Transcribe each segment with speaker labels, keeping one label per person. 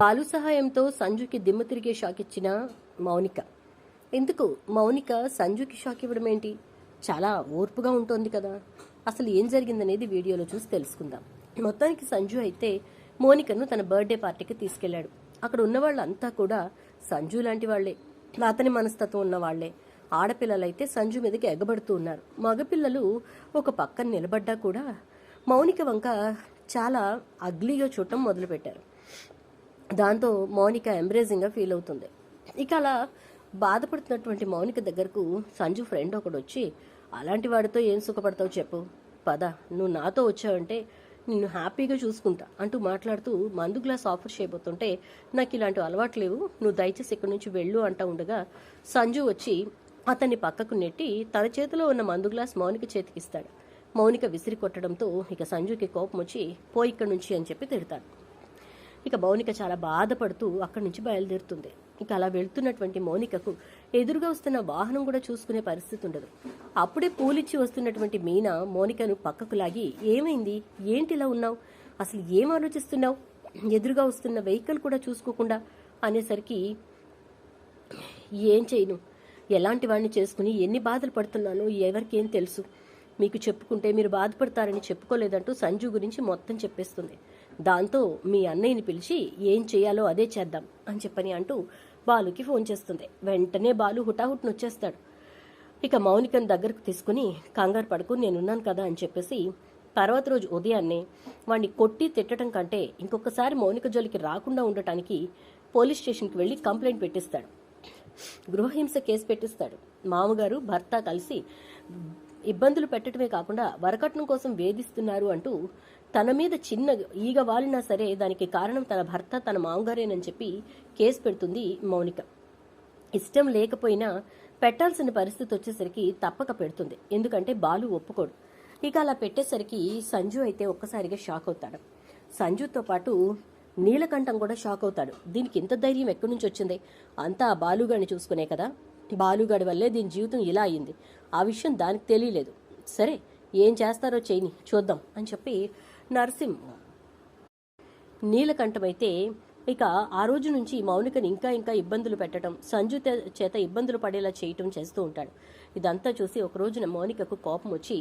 Speaker 1: బాలు సహాయంతో సంజుకి దిమ్మ తిరిగే షాక్ ఇచ్చిన మౌనిక. ఎందుకు? మౌనిక సంజుకి షాక్ ఇవ్వడం ఏంటి? చాలా ఓర్పుగా ఉంటుంది కదా. అసలు ఏం జరిగిందనేది వీడియోలో చూసి తెలుసుకుందాం. మొత్తానికి సంజు అయితే మోనికను తన బర్త్డే పార్టీకి తీసుకెళ్ళాడు అక్కడ ఉన్న వాళ్ళంతా కూడా సంజు లాంటి వాళ్ళే అతని మనస్తత్వం ఉన్న వాళ్ళే ఆడపిల్లలైతే సంజు మీదకి ఎగబడుతూ ఉన్నారు. మగపిల్లలు ఒక పక్కన నిలబడ్డా కూడా మౌనిక వంక చాలా అగ్లీగా చూడటం మొదలుపెట్టారు. దాంతో మౌనిక ఎంబ్రేజింగ్గా ఫీల్ అవుతుంది. ఇక అలా బాధపడుతున్నటువంటి మౌనిక దగ్గరకు సంజు ఫ్రెండ్ ఒకడు వచ్చి అలాంటి వాడితో ఏం సుఖపడతావు చెప్పు. పద నువ్వు నాతో వచ్చావంటే నిన్ను హ్యాపీగా చూసుకుంటా అంటూ మాట్లాడుతూ మందు గ్లాస్ ఆఫర్ చేయబోతుంటే నాకు ఇలాంటి అలవాటు లేవు. నువ్వు దయచేసి ఇక్కడి నుంచి వెళ్ళు అంటా ఉండగా సంజు వచ్చి అతన్ని పక్కకు నెట్టి తన చేతిలో ఉన్న మందు గ్లాస్ మౌనిక చేతికిస్తాడు మౌనిక విసిరి కొట్టడంతో ఇక సంజుకి కోపం వచ్చి పోయి ఇక్కడి నుంచి అని చెప్పి తిడతాడు. ఇక మౌనిక చాలా బాధపడుతూ అక్కడి నుంచి బయలుదేరుతుంది. ఇక అలా వెళ్తున్నటువంటి మౌనికకు ఎదురుగా వస్తున్న వాహనం కూడా చూసుకునే పరిస్థితి ఉండదు. అప్పుడే పూలిచ్చి వస్తున్నటువంటి మీనా మౌనికను పక్కకు లాగి ఏమైంది? ఏంటి ఇలా ఉన్నావు? అసలు ఏం ఆలోచిస్తున్నావు? ఎదురుగా వస్తున్న వెహికల్ కూడా చూసుకోకుండా అనేసరికి ఏం చేయను? ఎలాంటి వాడిని చేసుకుని ఎన్ని బాధలు పడుతున్నానో ఎవరికేం తెలుసు? మీకు చెప్పుకుంటే మీరు బాధపడతారని చెప్పుకోలేదంటూ సంజు గురించి మొత్తం చెప్పేస్తుంది. దాంతో మీ అన్నయ్యని పిలిచి ఏం చేయాలో అదే చేద్దాం అని చెప్పని అంటూ బాలుకి ఫోన్ చేస్తుంది. వెంటనే బాలు హుటాహుట్ను వచ్చేస్తాడు. ఇక మౌనికను దగ్గరకు తీసుకుని కంగారు పడుకు నేనున్నాను కదా అని చెప్పేసి తర్వాత రోజు ఉదయాన్నే వాడిని కొట్టి తిట్టడం కంటే ఇంకొకసారి మౌనిక జోలికి రాకుండా ఉండటానికి పోలీస్ స్టేషన్కి వెళ్ళి కంప్లైంట్ పెట్టిస్తాడు. గృహహింస కేసు పెట్టిస్తాడు. మామగారు భర్త కలిసి ఇబ్బందులు పెట్టడమే కాకుండా వరకట్నం కోసం వేధిస్తున్నారు అంటూ తన మీద చిన్న ఈగ వాలినా సరే దానికి కారణం తన భర్త తన మామగారేనని చెప్పి కేసు పెడుతుంది మౌనిక. ఇష్టం లేకపోయినా పెట్టాల్సిన పరిస్థితి వచ్చేసరికి తప్పక పెడుతుంది. ఎందుకంటే బాలు ఒప్పుకోడు. ఇక అలా పెట్టేసరికి సంజు అయితే ఒక్కసారిగా షాక్ అవుతాడు. సంజుతో పాటు నీలకంఠం కూడా షాక్ అవుతాడు. దీనికి ఇంత ధైర్యం ఎక్కడి నుంచి వచ్చింది? అంతా ఆ బాలుగాడిని చూసుకునే కదా? బాలుగాడి వల్లే దీని జీవితం ఇలా అయింది. ఆ విషయం దానికి తెలియలేదు. సరే ఏం చేస్తారో చేయని చూద్దాం అని చెప్పి నరసింహ. నీలకంఠమైతే ఇక ఆ రోజు నుంచి మౌనికని ఇంకా ఇంకా ఇబ్బందులు పెట్టడం సంజు చేత ఇబ్బందులు పడేలా చేయటం చేస్తూ ఉంటాడు. ఇదంతా చూసి ఒక రోజున మౌనికకు కోపం వచ్చి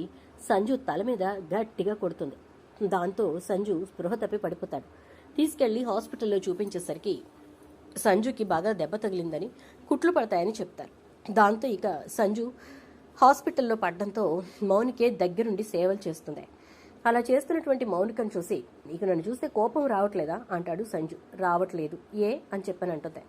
Speaker 1: సంజు తల మీద గట్టిగా కొడుతుంది. దాంతో సంజు స్పృహ తప్పి పడిపోతాడు. తీసుకెళ్ళి హాస్పిటల్లో చూపించేసరికి సంజుకి బాగా దెబ్బ తగిలిందని కుట్లు పడతాయని చెప్తారు. దాంతో ఇక సంజు హాస్పిటల్లో పడడంతో మౌనికే దగ్గరుండి సేవలు చేస్తుంది. అలా చేస్తున్నటువంటి మౌనికను చూసి నీకు నన్ను చూస్తే కోపం రావట్లేదా? అంటాడు సంజు. రావట్లేదు. ఏ? అని చెప్పని అంటుంది.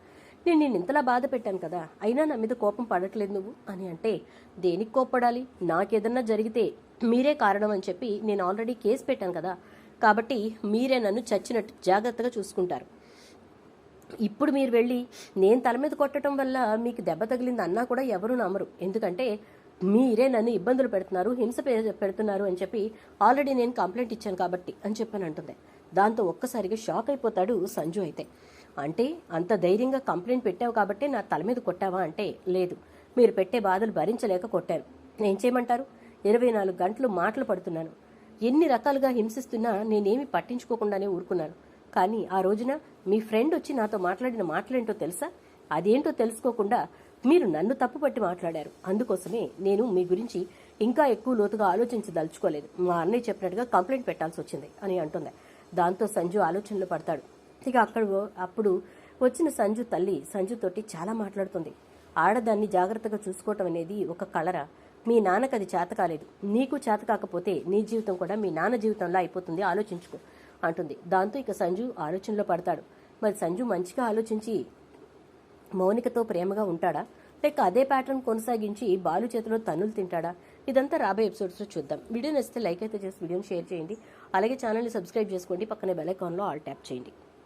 Speaker 1: నేను నేను ఇంతలా బాధ పెట్టాను కదా అయినా నా మీద కోపం పడట్లేదు నువ్వు? అని అంటే దేనికి కోప్పడాలి? నాకేదన్నా జరిగితే మీరే కారణం అని చెప్పి నేను ఆల్రెడీ కేసు పెట్టాను కదా కాబట్టి మీరే నన్ను చచ్చినట్టు జాగ్రత్తగా చూసుకుంటారు. ఇప్పుడు మీరు వెళ్ళి నేను తల మీద కొట్టడం వల్ల మీకు దెబ్బ తగిలింది అన్నా కూడా ఎవరు నమ్మరు. ఎందుకంటే మీరే నన్ను ఇబ్బందులు పెడుతున్నారు హింస పె- పెడుతున్నారు అని చెప్పి ఆల్రెడీ నేను కంప్లైంట్ ఇచ్చాను కాబట్టి అని చెప్పని అంటుంది. దాంతో ఒక్కసారిగా షాక్ అయిపోతాడు సంజు అయితే. అంటే అంత ధైర్యంగా కంప్లైంట్ పెట్టావు కాబట్టి నా తల మీద కొట్టావా అంటే లేదు. మీరు పెట్టే బాధలు భరించలేక కొట్టాను నేను చేయమంటారు? ఇరవై నాలుగు గంటలు మాటలు పడుతున్నాను. ఎన్ని రకాలుగా హింసిస్తున్నా నేనేమి పట్టించుకోకుండానే ఊరుకున్నాను. కానీ ఆ రోజున మీ ఫ్రెండ్ వచ్చి నాతో మాట్లాడిన మాటలేంటో తెలుసా? అదేంటో తెలుసుకోకుండా మీరు నన్ను తప్పుపట్టి మాట్లాడారు. అందుకోసమే నేను మీ గురించి ఇంకా ఎక్కువ లోతుగా ఆలోచించదలుచుకోలేదు. మా అన్నయ్య చెప్పినట్టుగా కంప్లైంట్ పెట్టాల్సి వచ్చింది అని అంటుంది. దాంతో సంజు ఆలోచనలో పడతాడు. ఇక అక్కడ అప్పుడు వచ్చిన సంజు తల్లి సంజుతోటి చాలా మాట్లాడుతుంది. ఆడదాన్ని జాగ్రత్తగా చూసుకోవటం అనేది ఒక కళరా మీ నాన్నకు అది చేత కాలేదు. నీకు చేత కాకపోతే నీ జీవితం కూడా మీ నాన్న జీవితంలో అయిపోతుంది ఆలోచించుకో అంటుంది. దాంతో ఇక సంజు ఆలోచనలో పడతాడు. మరి సంజు మంచిగా ఆలోచించి మౌనికతో ప్రేమగా ఉంటాడా? లేక అదే ప్యాటర్న్ కొనసాగించి బాలు చేతిలో తన్నులు తింటాడా? ఇదంతా రాబోయే ఎపిసోడ్స్లో చూద్దాం. వీడియో నచ్చితే లైక్ అయితే చేసి వీడియోని షేర్ చేయండి. అలాగే ఛానల్ని సబ్స్క్రైబ్ చేసుకోండి. పక్కనే బెల్ ఐకాన్లో ఆల్ ట్యాప్ చేయండి.